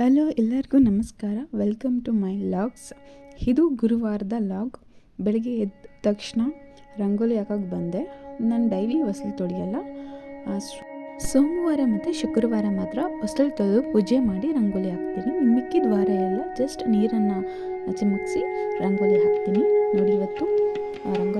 Hello ಎಲ್ಲರಿಗೂ ನಮಸ್ಕಾರ. Welcome to my logs ಇದು ಗುರುವಾರದ ಲಾಗ್ ಬೆಳಗ್ಗೆ ಎದ್ದ ತಕ್ಷಣ ರಂಗೋಲಿ ಹಾಕೋಕ್ಕೆ ಬಂದೆ. ನಾನು ಡೈಲಿ ಹೊಸಲು ತೊಳೆಯಲ್ಲ. ಸೋಮವಾರ ಮತ್ತು ಶುಕ್ರವಾರ ಮಾತ್ರ ಹೊಸಲು ತೊಳೆದು ಪೂಜೆ ಮಾಡಿ ರಂಗೋಲಿ ಹಾಕ್ತೀನಿ. ಮಿಕ್ಕಿದ ವಾರ ಎಲ್ಲ ಜಸ್ಟ್ ನೀರನ್ನು ಚಿಮುಕ್ಸಿ ರಂಗೋಲಿ ಹಾಕ್ತೀನಿ. ನೋಡಿ ಇವತ್ತು ರಂಗೋಲಿ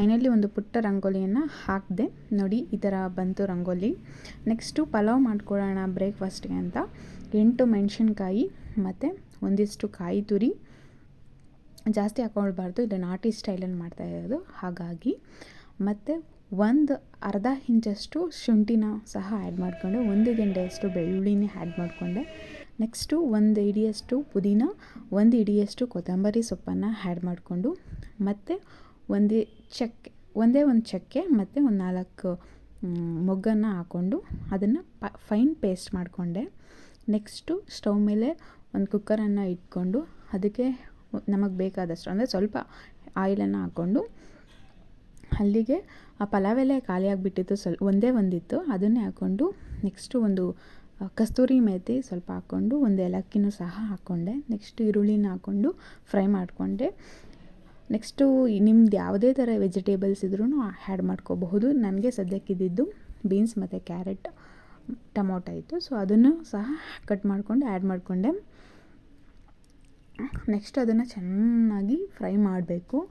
ಫೈನಲಿ ಒಂದು ಪುಟ್ಟ ರಂಗೋಲಿಯನ್ನು ಹಾಕಿದೆ. ನೋಡಿ, ಈ ಥರ ಬಂತು ರಂಗೋಲಿ. ನೆಕ್ಸ್ಟು ಪಲಾವ್ ಮಾಡ್ಕೊಳ್ಳೋಣ ಬ್ರೇಕ್ಫಾಸ್ಟ್ಗೆ ಅಂತ. ಎಂಟು ಮೆಣಸಿನ್ಕಾಯಿ, ಮತ್ತು ಒಂದಿಷ್ಟು ಕಾಯಿ ತುರಿ. ಜಾಸ್ತಿ ಹಾಕೊಳ್ಬಾರ್ದು ಇದು ನಾಟಿ ಸ್ಟೈಲಲ್ಲಿ ಮಾಡ್ತಾ ಇರೋದು. ಹಾಗಾಗಿ ಮತ್ತು ಒಂದು ಅರ್ಧ ಇಂಚಷ್ಟು ಶುಂಠಿನ ಸಹ ಆ್ಯಡ್ ಮಾಡಿಕೊಂಡೆ, ಒಂದು ಗಂಟೆಯಷ್ಟು ಬೆಳ್ಳುಳ್ಳಿನೇ ಆ್ಯಡ್ ಮಾಡಿಕೊಂಡೆ. ನೆಕ್ಸ್ಟು ಒಂದು ಇಡಿಯಷ್ಟು ಪುದೀನ, ಒಂದು ಇಡಿಯಷ್ಟು ಕೊತ್ತಂಬರಿ ಸೊಪ್ಪನ್ನು ಆ್ಯಡ್ ಮಾಡಿಕೊಂಡು, ಮತ್ತು ಒಂದು ಚಕ್ಕೆ ಒಂದೇ ಒಂದು ಚಕ್ಕೆ ಮತ್ತು ಒಂದು ನಾಲ್ಕು ಮೊಗ್ಗನ್ನು ಹಾಕ್ಕೊಂಡು ಅದನ್ನು ಪ, ಫೈನ್ ಪೇಸ್ಟ್ ಮಾಡಿಕೊಂಡೆ. ನೆಕ್ಸ್ಟು ಸ್ಟವ್ ಮೇಲೆ ಒಂದು ಕುಕ್ಕರನ್ನು ಇಟ್ಕೊಂಡು ಅದಕ್ಕೆ ನಮಗೆ ಬೇಕಾದಷ್ಟು, ಅಂದರೆ ಸ್ವಲ್ಪ ಆಯಿಲನ್ನು ಹಾಕ್ಕೊಂಡು ಅಲ್ಲಿಗೆ ಆ ಪಲಾವ್ ಎಲೆ ಖಾಲಿಯಾಗಿಬಿಟ್ಟಿತ್ತು ಸ್ವಲ್ ಒಂದೇ ಒಂದಿತ್ತು. ಅದನ್ನೇ ಹಾಕ್ಕೊಂಡು ನೆಕ್ಸ್ಟು ಒಂದು ಕಸ್ತೂರಿ ಮೇಥಿ ಸ್ವಲ್ಪ ಹಾಕ್ಕೊಂಡು ಒಂದು ಏಲಕ್ಕಿನೂ ಸಹ ಹಾಕ್ಕೊಂಡೆ ನೆಕ್ಸ್ಟ್ ಈರುಳ್ಳಿನ ಹಾಕ್ಕೊಂಡು ಫ್ರೈ ಮಾಡಿಕೊಂಡೆ. ನೆಕ್ಸ್ಟು ನಿಮ್ದು ಯಾವುದೇ ಥರ ವೆಜಿಟೇಬಲ್ಸ್ ಇದ್ರೂ ಆ್ಯಡ್ ಮಾಡ್ಕೋಬಹುದು. ನನಗೆ ಸದ್ಯಕ್ಕಿದ್ದಿದ್ದು ಬೀನ್ಸ್ ಮತ್ತು ಕ್ಯಾರೆಟ್, ಟೊಮೊಟೊ ಇತ್ತು. ಸೊ, ಅದನ್ನು ಸಹ ಕಟ್ ಮಾಡಿಕೊಂಡು ಆ್ಯಡ್ ಮಾಡಿಕೊಂಡೆ. ನೆಕ್ಸ್ಟ್ ಅದನ್ನು ಚೆನ್ನಾಗಿ ಫ್ರೈ ಮಾಡಬೇಕು.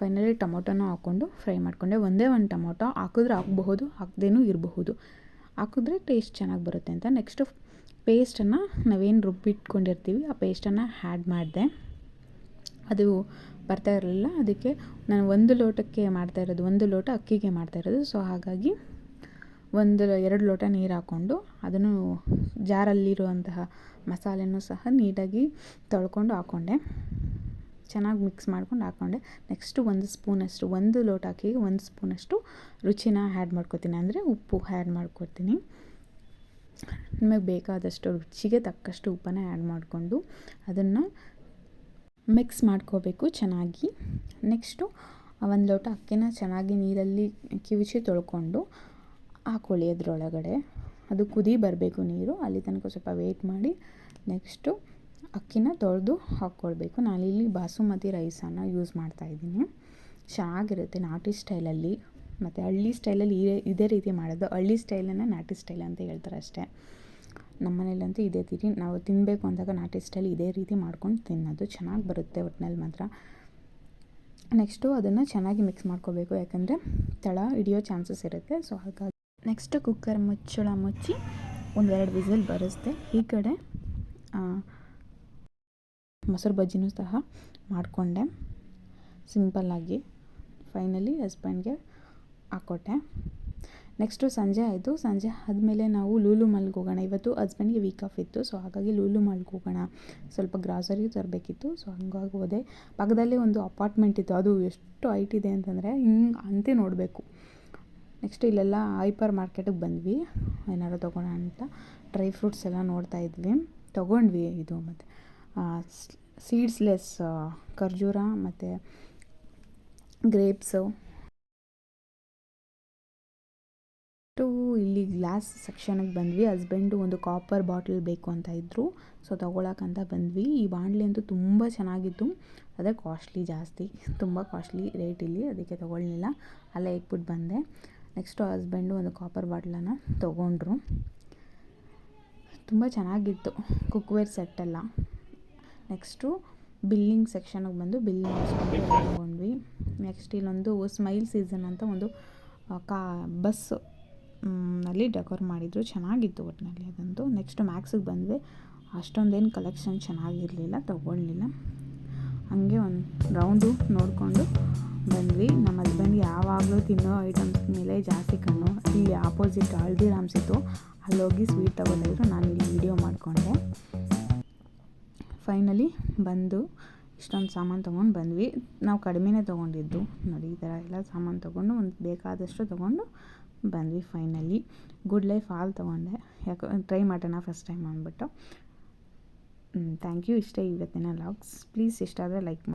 ಫೈನಲಿ ಟೊಮೊಟೊನ ಹಾಕ್ಕೊಂಡು ಫ್ರೈ ಮಾಡಿಕೊಂಡೆ. ಒಂದೇ ಒಂದು ಟೊಮೊಟೊ ಹಾಕಿದ್ರೆ ಹಾಕ್ಬಹುದು ಹಾಕದೇನೂ ಇರಬಹುದು. ಹಾಕಿದ್ರೆ ಟೇಸ್ಟ್ ಚೆನ್ನಾಗಿ ಬರುತ್ತೆ ಅಂತ. ನೆಕ್ಸ್ಟು ಪೇಸ್ಟನ್ನು ನಾವೇನು ರುಬ್ಬಿಟ್ಕೊಂಡಿರ್ತೀವಿ, ಆ ಪೇಸ್ಟನ್ನು ಆ್ಯಡ್ ಮಾಡಿದೆ. ಅದು ಬರ್ತಾ ಇರಲಿಲ್ಲ. ಅದಕ್ಕೆ ನಾನು ಒಂದು ಲೋಟಕ್ಕೆ ಮಾಡ್ತಾ ಇರೋದು, ಒಂದು ಲೋಟ ಅಕ್ಕಿಗೆ ಮಾಡ್ತಾ ಇರೋದು. ಸೊ ಹಾಗಾಗಿ ಒಂದು, ಎರಡು ಲೋಟ ನೀರು ಹಾಕ್ಕೊಂಡು ಅದನ್ನು ಜಾರಲ್ಲಿರುವಂತಹ ಮಸಾಲೆನೂ ಸಹ ನೀಟಾಗಿ ತೊಳ್ಕೊಂಡು ಹಾಕ್ಕೊಂಡೆ ಚೆನ್ನಾಗಿ ಮಿಕ್ಸ್ ಮಾಡ್ಕೊಂಡು ಹಾಕ್ಕೊಂಡೆ. ನೆಕ್ಸ್ಟು ಒಂದು ಸ್ಪೂನಷ್ಟು, ಒಂದು ಲೋಟ ಅಕ್ಕಿಗೆ ಒಂದು ಸ್ಪೂನಷ್ಟು ರುಚಿನ ಆ್ಯಡ್ ಮಾಡ್ಕೊತೀನಿ. ಅಂದರೆ ಉಪ್ಪು ಆ್ಯಡ್ ಮಾಡ್ಕೊತೀನಿ. ನಿಮಗೆ ಬೇಕಾದಷ್ಟು ರುಚಿಗೆ ತಕ್ಕಷ್ಟು ಉಪ್ಪನ್ನು ಆ್ಯಡ್ ಮಾಡಿಕೊಂಡು ಅದನ್ನು ಮಿಕ್ಸ್ ಮಾಡ್ಕೋಬೇಕು ಚೆನ್ನಾಗಿ. ನೆಕ್ಸ್ಟು ಒಂದು ಲೋಟ ಅಕ್ಕಿನ ಚೆನ್ನಾಗಿ ನೀರಲ್ಲಿ ಕಿವಿಚಿ ತೊಳ್ಕೊಂಡು ಹಾಕೊಳ್ಳಿ ಅದರೊಳಗಡೆ. ಅದು ಕುದಿ ಬರಬೇಕು ನೀರು. ಅಲ್ಲಿ ತನಕ ಸ್ವಲ್ಪ ವೇಟ್ ಮಾಡಿ. ನೆಕ್ಸ್ಟು ಅಕ್ಕಿನ ತೊಳೆದು ಹಾಕ್ಕೊಳ್ಬೇಕು. ನಾನಿಲ್ಲಿ ಬಾಸುಮತಿ ರೈಸನ್ನು ಯೂಸ್ ಮಾಡ್ತಾಯಿದ್ದೀನಿ ಚೆನ್ನಾಗಿರುತ್ತೆ ನಾಟಿ ಸ್ಟೈಲಲ್ಲಿ. ಮತ್ತು ಹಳ್ಳಿ ಸ್ಟೈಲಲ್ಲಿ ಇದೇ ಇದೇ ರೀತಿ ಮಾಡೋದು. ಹಳ್ಳಿ ಸ್ಟೈಲನ್ನು ನಾಟಿ ಸ್ಟೈಲ್ ಅಂತ ಹೇಳ್ತಾರೆ ಅಷ್ಟೇ. ನಮ್ಮ ಮನೇಲಂತೂ ಇದೇ ರೀತಿ. ನಾವು ತಿನ್ನಬೇಕು ಅಂದಾಗ ನಾಟಿ ಸ್ಟೈಲ್ ಇದೇ ರೀತಿ ಮಾಡ್ಕೊಂಡು ತಿನ್ನೋದು ಚೆನ್ನಾಗಿ ಬರುತ್ತೆ ಒಟ್ಟಿನಲ್ಲಿ ಮಾತ್ರ. ನೆಕ್ಸ್ಟು ಅದನ್ನು ಚೆನ್ನಾಗಿ ಮಿಕ್ಸ್ ಮಾಡ್ಕೋಬೇಕು ಯಾಕಂದರೆ ತಳ ಹಿಡಿಯೋ ಚಾನ್ಸಸ್ ಇರುತ್ತೆ. ಸೊ ಹಾಗಾಗಿ ನೆಕ್ಸ್ಟು ಕುಕ್ಕರ್ ಮುಚ್ಚಳ ಮುಚ್ಚಿ ಒಂದೆರಡು ವಿಸಿಲ್ ಬರೆಸ್ದೆ ಈ ಕಡೆ ಮೊಸರು ಬಜ್ಜಿನೂ ಸಹ ಮಾಡಿಕೊಂಡೆ. ಸಿಂಪಲ್ಲಾಗಿ ಫೈನಲಿ ಹಸ್ಬೆಂಡ್ಗೆ ಹಾಕ್ಕೊಟ್ಟೆ ನೆಕ್ಸ್ಟು ಸಂಜೆ ಆಯಿತು. ಸಂಜೆ ಆದಮೇಲೆ ನಾವು ಲೂಲು ಮಾಲ್ಗೆ ಹೋಗೋಣ. ಇವತ್ತು ಹಸ್ಬೆಂಡ್ಗೆ ವೀಕ್ ಆಫ್ ಇತ್ತು ಸೊ ಹಾಗಾಗಿ ಲೂಲು ಮಾಲ್ಗೆ ಹೋಗೋಣ. ಸ್ವಲ್ಪ ಗ್ರಾಸರಿ ತರಬೇಕಿತ್ತು ಸೊ ಹಂಗಾಗಿ ಹೋದೆ. ಪಕ್ಕದಲ್ಲೇ ಒಂದು ಅಪಾರ್ಟ್ಮೆಂಟ್ ಇತ್ತು. ಅದು ಎಷ್ಟು ಹೈಟ್ ಇದೆ ಅಂತಂದರೆ ಹಿಂಗೆ ಅಂತೆ ನೋಡಬೇಕು. ನೆಕ್ಸ್ಟ್ ಇಲ್ಲೆಲ್ಲ ಹೈಪರ್ ಮಾರ್ಕೆಟಿಗೆ ಬಂದ್ವಿ. ಏನಾರು ತೊಗೊಳ ಅಂತ. ಡ್ರೈ ಫ್ರೂಟ್ಸ್ ಎಲ್ಲ ನೋಡ್ತಾ ಇದ್ವಿ. ತೊಗೊಂಡ್ವಿ ಇದು ಮತ್ತು ಸೀಡ್ಸ್ಲೆಸ್ ಖರ್ಜೂರ ಮತ್ತು ಗ್ರೇಪ್ಸು ಟು ಇಲ್ಲಿ ಗ್ಲಾಸ್ ಸೆಕ್ಷನಿಗೆ ಬಂದ್ವಿ. ಹಸ್ಬೆಂಡು ಒಂದು ಕಾಪರ್ ಬಾಟಲ್ ಬೇಕು ಅಂತ ಇದ್ದರು ಸೊ ತೊಗೊಳಕ್ಕಂತ ಬಂದ್ವಿ. ಈ ಬಾಣಲೆ ಅಂತೂ ತುಂಬ ಚೆನ್ನಾಗಿತ್ತು. ಅದೇ ಕಾಸ್ಟ್ಲಿ ಜಾಸ್ತಿ. ತುಂಬ ಕಾಸ್ಟ್ಲಿ ರೇಟ್ ಇಲ್ಲಿ. ಅದಕ್ಕೆ ತೊಗೊಳ್ಲಿಲ್ಲ. ಅಲ್ಲೇ ಇಟ್ಬಿಟ್ಟು ಬಂದೆ. ನೆಕ್ಸ್ಟು ಹಸ್ಬೆಂಡು ಒಂದು ಕಾಪರ್ ಬಾಟ್ಲನ್ನು ತೊಗೊಂಡ್ರು. ತುಂಬ ಚೆನ್ನಾಗಿತ್ತು. ಕುಕ್ವೇರ್ ಸೆಟ್ಟೆಲ್ಲ ನೆಕ್ಸ್ಟು ಬಿಲ್ಲಿಂಗ್ ಸೆಕ್ಷನಿಗೆ ಬಂದು ಬಿಲ್ಲಿಂಗ್ ತಗೊಂಡ್ವಿ ನೆಕ್ಸ್ಟ್ ಇಲ್ಲೊಂದು ಸ್ಮೈಲ್ ಸೀಸನ್ ಅಂತ ಒಂದು ಕಾ, ಬಸ್ನಲ್ಲಿ ಡೆಕೋರ್ ಮಾಡಿದ್ರು. ಚೆನ್ನಾಗಿತ್ತು ಒಟ್ಟಿನಲ್ಲಿ ಅದಂತೂ. ನೆಕ್ಸ್ಟ್ ಮ್ಯಾಕ್ಸಿಗೆ ಬಂದ್ವಿ. ಅಷ್ಟೊಂದೇನು ಕಲೆಕ್ಷನ್ ಚೆನ್ನಾಗಿರಲಿಲ್ಲ ತೊಗೊಳ್ಲಿಲ್ಲ ಹಾಗೆ ಒಂದು ರೌಂಡು ನೋಡಿಕೊಂಡು ಬಂದ್ವಿ. ನಮ್ಮ ಹಸ್ಬೆಂಡ್ ಯಾವಾಗಲೂ ತಿನ್ನೋ ಐಟಮ್ಸ್ ಮೇಲೆ ಜಾಸ್ತಿ ಕಣ್ಣು. ಇಲ್ಲಿ ಆಪೋಸಿಟ್ ಹಳ್ದಿರಾಮ್ಸ್ ಇತ್ತು. ಅಲ್ಲೋಗಿ ಸ್ವೀಟ್ ತೊಗೊಂಡಿದ್ರು ನಾನು ಇಲ್ಲಿ ವೀಡಿಯೋ ಮಾಡಿಕೊಂಡೆ. ಫೈನಲಿ ಬಂದು ಇಷ್ಟೊಂದು ಸಾಮಾನು ತೊಗೊಂಡು ಬಂದ್ವಿ. ನಾವು ಕಡಿಮೆನೇ ತೊಗೊಂಡಿದ್ದು. ನೋಡಿ, ಈ ಥರ ಎಲ್ಲ ಸಾಮಾನು ತೊಗೊಂಡು ಒಂದು ಬೇಕಾದಷ್ಟು ತೊಗೊಂಡು ಬಂದ್ವಿ ಫೈನಲಿ ಗುಡ್ ಲೈಫ್ ಹಾಲು ತೊಗೊಂಡೆ. ಯಾಕೋ ಟ್ರೈ ಮಾಡೋಣ ಫಸ್ಟ್ ಟೈಮ್ ಅಂದ್ಬಿಟ್ಟು. ಥ್ಯಾಂಕ್ ಯು ಇಷ್ಟೇ ಇವತ್ತಿನ ಲಾಗ್ಸ್ ಪ್ಲೀಸ್ ಇಷ್ಟ ಆದರೆ ಲೈಕ್